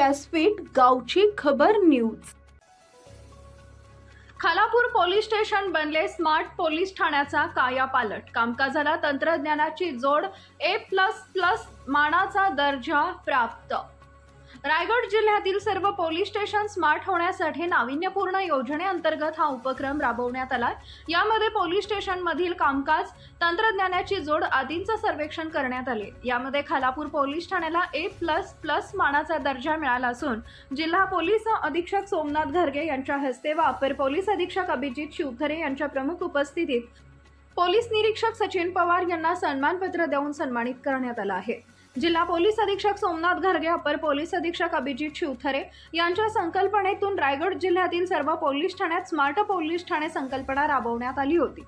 व्यासपीठ गावची खबर न्यूज. खालापूर पोलीस स्टेशन बनले स्मार्ट पोलीस ठाण्याचा कायापालट कामकाजाला तंत्रज्ञानाची जोड ए प्लस प्लस मानाचा दर्जा प्राप्त. रायगड जिल्ह्यातील सर्व पोलीस स्टेशन स्मार्ट होण्यासाठी नाविन्यपूर्ण योजनेअंतर्गत हा उपक्रम राबवण्यात आला यामध्ये पोलीस स्टेशनमधील कामकाज तंत्रज्ञानाची जोड आदींचं सर्वेक्षण करण्यात आले. यामध्ये खालापूर पोलीस ठाण्याला ए प्लस प्लस मानाचा दर्जा मिळाला असून जिल्हा पोलीस अधीक्षक सोमनाथ घरगे यांच्या हस्ते व अपर पोलीस अधीक्षक अभिजित शिवथरे यांच्या प्रमुख उपस्थितीत पोलीस निरीक्षक सचिन पवार यांना सन्मानपत्र देऊन सन्मानित करण्यात आलं आहे. जिल्हा पोलीस अधीक्षक सोमनाथ घरगे अपर पोलीस अधीक्षक अभिजित शिवथरे यांच्या संकल्पनेतून रायगड जिल्ह्यातील सर्व पोलीस ठाण्यात स्मार्ट पोलीस ठाणे संकल्पना राबवण्यात आली होती.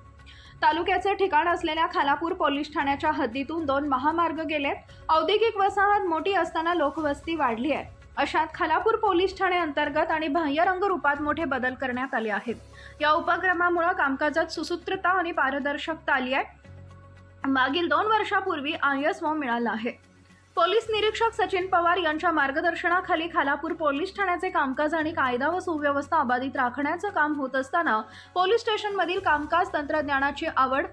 तालुक्याचे ठिकाण असलेल्या खालापूर पोलीस ठाण्याच्या हद्दीतून दोन महामार्ग गेलेत. औद्योगिक वसाहत मोठी असताना लोकवस्ती वाढली आहे. अशात खालापूर पोलीस ठाणे अंतर्गत आणि बाह्यरंग रूपात मोठे बदल करण्यात आले आहेत. या उपक्रमामुळे कामकाजात सुसूत्रता आणि पारदर्शकता आली आहे. मागील दोन वर्षापूर्वी आय एस मिळाला आहे. पोलीस निरीक्षक सचिन पवार यांच्या मार्गदर्शनाखाली खालापूर पोलीस ठाण्याचे कामकाज आणि कायदा व सुव्यवस्था अबाधित राखण्याचं काम होत असताना पोलीस स्टेशनमधील कामकाज तंत्रज्ञानाची आवड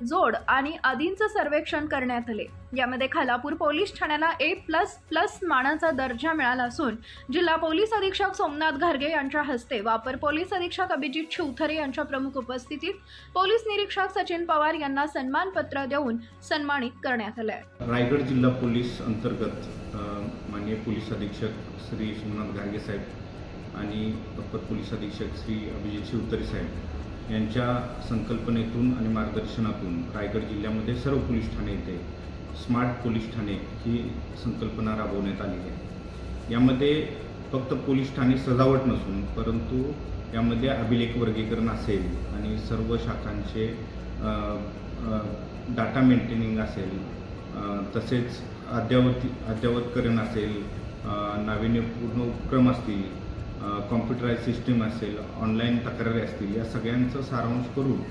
जोड आणि आदींचं सर्वेक्षण करण्यात आले. यामध्ये खालापूर पोलीस ठाण्याला ए प्लस प्लस मानाचा दर्जा मिळाला असून जिल्हा पोलीस अधीक्षक सोमनाथ घारगे यांच्या हस्ते वापर पोलीस अधीक्षक अभिजित शिवथरे यांच्या प्रमुख उपस्थितीत पोलीस निरीक्षक सचिन पवार यांना सन्मानपत्र देऊन सन्मानित करण्यात आलंय रायगड जिल्हा पोलीस अंतर्गत माननीय पोलीस अधीक्षक श्री सोमनाथ घारगे साहेब आणि अप्पर पोलीस अधीक्षक श्री अभिजित शिवतरे साहेब यांच्या संकल्पनेतून आणि मार्गदर्शनातून रायगड जिल्ह्यामध्ये सर्व पोलीस ठाणे येथे स्मार्ट पोलीस ठाणे ही संकल्पना राबवण्यात आली आहे. यामध्ये फक्त पोलीस ठाणे सजावट नसून परंतु यामध्ये अभिलेख वर्गीकरण असेल आणि सर्व शाखांचे डाटा मेंटेनिंग असेल तसेच अद्ययावती अद्ययावतकरण असेल नाविन्यपूर्ण उपक्रम असतील कॉम्प्युटराईज सिस्टीम असेल ऑनलाईन तक्रारी असतील या सगळ्यांचं सारांश करून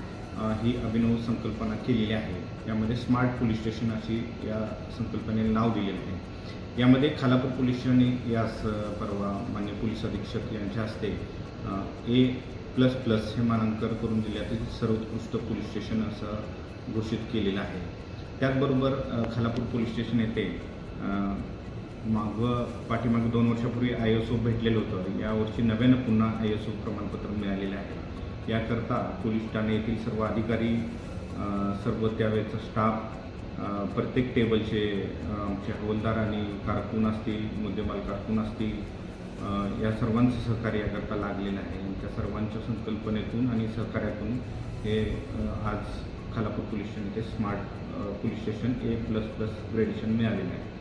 ही अभिनव संकल्पना केलेली आहे. यामध्ये स्मार्ट पोलीस स्टेशन अशी या संकल्पनेला नाव दिलेलं आहे. यामध्ये खालापूर पोलीस स्टेशन यास परवा मान्य पोलीस अधीक्षक यांच्या हस्ते ए प्लस प्लस हे मानांकन करून जिल्ह्यातील सर्वोत्कृष्ट पोलीस स्टेशन असं घोषित केलेलं आहे. त्याचबरोबर खालापूर पोलीस स्टेशन येथे मागं पाठीमागं दोन वर्षापूर्वी आय एस ओ भेटलेलं होतं. यावर्षी नव्यानं पुन्हा आय एस ओ प्रमाणपत्र मिळालेलं आहे. याकरता पोलीस ठाणे येथील सर्व अधिकारी सर्व त्यावेळेचा स्टाफ प्रत्येक टेबलचे आमचे हवलदार आणि कारकून असतील मुद्देमाल कारकून असतील या सर्वांचं सहकार्य याकरता लागलेलं आहे. त्या सर्वांच्या संकल्पनेतून आणि सहकार्यातून हे आज खालापूर पोलीस स्टेशन ते smart police station A plus plus gradation मिळालेलं आहे.